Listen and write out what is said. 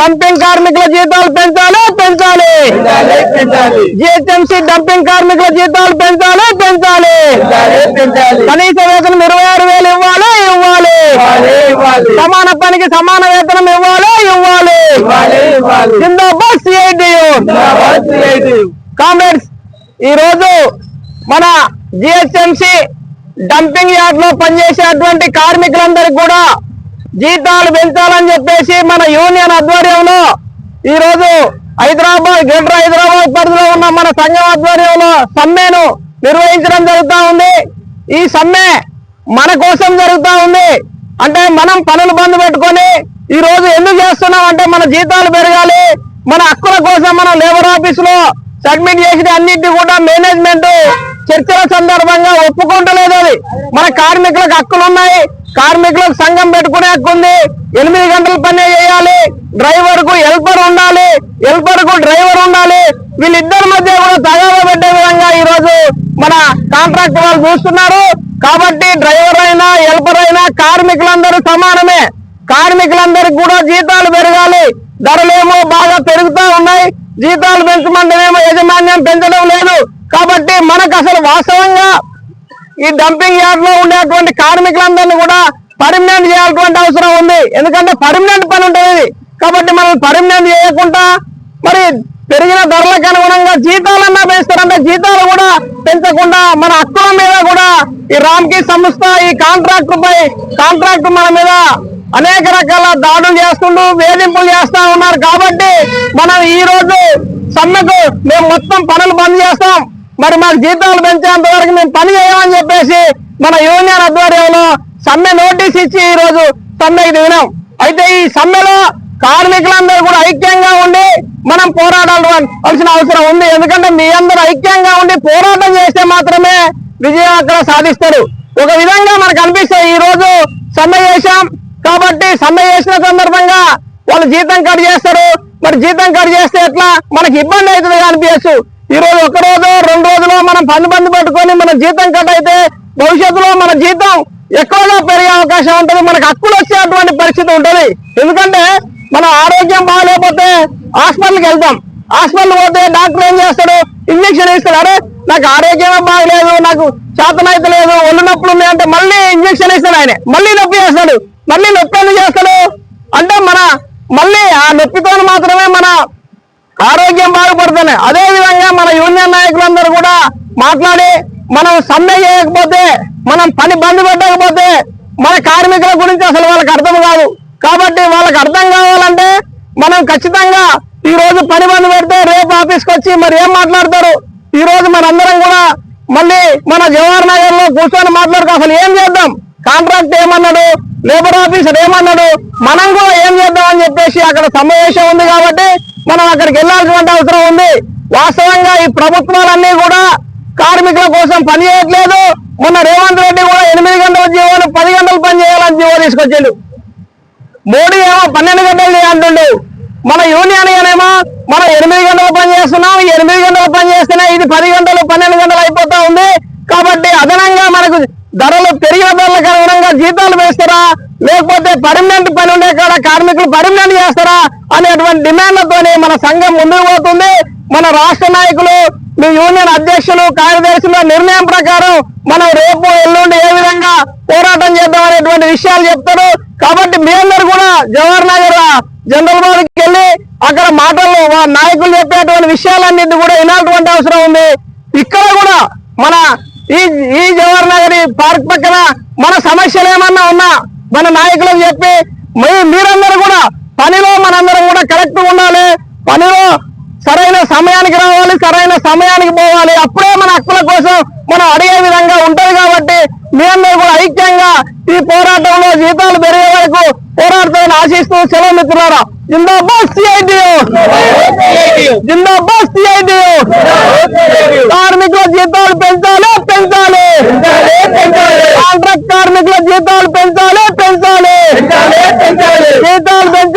Dumping కార్మికుల జీతాలు పెంచాలి పెంచాలి. జిహెచ్ఎంసీ డంపింగ్ కార్మికుల జీతాలు పెంచాలి పెంచాలి. కనీస వేతనం ఇరవై ఆరు వేలు ఇవ్వాలి ఇవ్వాలి. సమాన పనికి సమాన వేతనం ఇవ్వాలి ఇవ్వాలి. జిందాబాద్ సిఐటియు CITU. కామ్రేడ్స్ ఈ రోజు మన జిహెచ్ఎంసి డంపింగ్ యార్డ్లో పనిచేసేటువంటి కార్మికులందరికీ కూడా జీతాలు పెంచాలని చెప్పేసి మన యూనియన్ ఆధ్వర్యంలో ఈ రోజు హైదరాబాద్ గ్రేటర్ హైదరాబాద్ పరిధిలో ఉన్న మన సంఘం ఆధ్వర్యంలో సమ్మెను నిర్వహించడం జరుగుతూ ఉంది. ఈ సమ్మె మన కోసం జరుగుతూ ఉంది. అంటే మనం పనులు బంద్ పెట్టుకొని ఈ రోజు ఎందుకు చేస్తున్నాం అంటే మన జీతాలు పెరగాలి మన హక్కుల కోసం మనం లేబర్ ఆఫీస్లో సబ్మిట్ చేసిన అన్నింటినీ కూడా మేనేజ్మెంట్ చర్చల సందర్భంగా ఒప్పుకుంటలేదు అది. మన కార్మికులకు హక్కులు ఉన్నాయి కార్మికులకు సంఘం పెట్టుకునే హక్కు ఉంది. ఎనిమిది గంటల పని చేయాలి. డ్రైవర్కు హెల్పర్ ఉండాలి. హెల్పర్కు డ్రైవర్ ఉండాలి. వీళ్ళిద్దరి మధ్య కూడా తగాదా పెట్టే విధంగా ఈ రోజు మన కాంట్రాక్ట్ వాళ్ళు చూస్తున్నారు. కాబట్టి డ్రైవర్ అయినా హెల్పర్ అయినా కార్మికులందరూ సమానమే. కార్మికులందరికి కూడా జీతాలు పెరగాలి. ధరలేమో బాగా పెరుగుతూ ఉన్నాయి. జీతాలు పెంచమంటేనేమో యాజమాన్యం పెంచడం లేదు. కాబట్టి మనకు అసలు వాస్తవంగా ఈ డంపింగ్ యార్డ్లో ఉండేటువంటి కార్మికులందరినీ కూడా పర్మనెంట్ చేయాల్సిన అవసరం ఉంది. ఎందుకంటే పర్మనెంట్ పని ఉంటుంది కాబట్టి మనం పర్మనెంట్ చేయకుండా మరి పెరిగిన ధరలకు అనుగుణంగా జీతాలన్నా పెంచుతారంటే జీతాలు కూడా పెంచకుండా మన హక్కుల మీద కూడా ఈ రామ్కి సంస్థ ఈ కాంట్రాక్ట్ పై కాంట్రాక్ట్ మన మీద అనేక రకాల దాడులు చేస్తుంటూ వేధింపులు చేస్తా ఉన్నారు. కాబట్టి మనం ఈ రోజు సమ్మెకు మేము మొత్తం పనులు బంద్ చేస్తాం. మరి మాకు జీతాలు పెంచేంత వరకు మేము పని చేయమని చేసి మన యూనియన్ ఆధ్వర్యంలో సమ్మె నోటీస్ ఇచ్చి ఈ రోజు సమ్మెకి దిగినాం అయితే ఈ సమ్మెలో కార్మికులందరూ కూడా ఐక్యంగా ఉండి మనం పోరాడాల్సిన అవసరం ఉంది. ఎందుకంటే మీ అందరూ ఐక్యంగా ఉండి పోరాటం చేస్తే మాత్రమే విజయం అక్కడ సాధిస్తారు. ఒక విధంగా మనకు అనిపిస్తే ఈ రోజు సమ్మె చేశాం కాబట్టి సమ్మె చేసిన సందర్భంగా వాళ్ళు జీతం కట్ చేస్తారు. మరి జీతం కట్ చేస్తే ఎట్లా? మనకి ఇబ్బంది అవుతుంది అనిపించచ్చు. ఈ రోజు ఒక రోజు రెండు రోజులు మనం పని బంద్ పట్టుకొని మన జీతం కట్ అయితే భవిష్యత్తులో మన జీతం ఎక్కువగా పెరిగే అవకాశం ఉంటుంది. మనకు హక్కులు వచ్చేటువంటి పరిస్థితి ఉంటుంది. ఎందుకంటే మన ఆరోగ్యం బాగాలేకపోతే హాస్పిటల్కి వెళ్తాం. హాస్పిటల్ పోతే డాక్టర్ ఏం చేస్తాడు? ఇంజక్షన్ ఇస్తాడు నాకు ఆరోగ్యమే బాగలేదు నాకు చేతనైతే లేదు ఒళ్ళు నొప్పులు ఉన్నాయంటే మళ్ళీ ఇంజక్షన్ ఇస్తాడు ఆయన. మళ్ళీ నొప్పి చేస్తాడు మళ్ళీ నొప్పి ఎందుకు చేస్తాడు? అంటే మన మళ్ళీ ఆ నొప్పితో మాత్రమే మన ఆరోగ్యం బాగుపడుతుంది అదే విధంగా మన యూనియన్ నాయకులందరూ కూడా మాట్లాడి మనం సమ్మె చేయకపోతే మనం పని బంద్ పెట్టకపోతే మన కార్మికుల గురించి అసలు వాళ్ళకి అర్థం కాదు. కాబట్టి వాళ్ళకి అర్థం కావాలంటే మనం ఖచ్చితంగా ఈ రోజు పని బంద్ పెడితే రేపు ఆఫీస్కి వచ్చి మరి ఏం మాట్లాడతారు? ఈ రోజు మనందరం కూడా మళ్ళీ మన జవహర్ నగర్లో కూర్చొని మాట్లాడుకో అసలు ఏం చేద్దాం? కాంట్రాక్ట్ ఏమన్నాడు? లేబర్ ఆఫీసర్ ఏమన్నాడు? మనం కూడా ఏం చేద్దాం అని చెప్పేసి అక్కడ సమావేశం ఉంది కాబట్టి మనం అక్కడికి వెళ్ళాల్సిన అవసరం ఉంది. వాస్తవంగా ఈ ప్రభుత్వాలన్నీ కూడా కార్మికుల కోసం పని చేయట్లేదు. మొన్న రేవంత్ రెడ్డి కూడా ఎనిమిది గంటల జీవోలు పది గంటలు పని చేయాలని జీవో తీసుకొచ్చాడు. మోడీ ఏమో పన్నెండు గంటలు చేయి అంటుండు. మన యూనియన్ ఏమో మనం ఎనిమిది గంటలు పని చేస్తున్నాం. ఎనిమిది గంటలు పని చేస్తున్నా ఇది పది గంటలు పన్నెండు గంటలు అయిపోతా ఉంది. కాబట్టి అదనంగా మనకు ధరలు జీతాలు వేస్తారా? లేకపోతే పర్మనెంట్ పని ఉండే కాడ కార్మికులు పర్మనెంట్ చేస్తారా? అనేటువంటి డిమాండ్లతోనే మన సంఘం ముందుకు పోతుంది. మన రాష్ట్ర నాయకులు మీ యూనియన్ అధ్యక్షులు కార్యదర్శుల నిర్ణయం ప్రకారం మనం రేపు ఎల్లుండి ఏ విధంగా పోరాటం చేద్దాం అనేటువంటి విషయాలు చెప్తారు. కాబట్టి మీ అందరు కూడా జవహర్ నగర్ జనరల్ బాబుకి వెళ్ళి అక్కడ మాటలు నాయకులు చెప్పేటువంటి విషయాలన్నింటి కూడా వినాల్టువంటి అవసరం ఉంది. ఇక్కడ కూడా మన ఈ ఈ జవహర్ నగర్ ఈ పార్క్ పక్కన మన సమస్యలు ఏమన్నా ఉన్నా మన నాయకులకు చెప్పి మీ- మీరందరూ కూడా పనిలో మనందరం కూడా కరెక్ట్ ఉండాలి. పనిలో సరైన సమయానికి రావాలి సరైన సమయానికి పోవాలి. అప్పుడే మన హక్కుల కోసం మనం అడిగే విధంగా ఉంటది కాబట్టి మీ అందరూ కూడా ఐక్యంగా ఈ పోరాటంలో జీతాలు పెరిగే వరకు పోరాడతామని ఆశిస్తూ సెలవు మిత్రులారా జిందాబాద్ సిఐటియు! జిందాబాద్ సిఐటియు కార్మికుల జీతాలు పెంచాలి పెంచాలి కాంట్రాక్ట్ కార్మికుల జీతాలు పెంచాలి పెంచాలి. జీతాలు పెంచే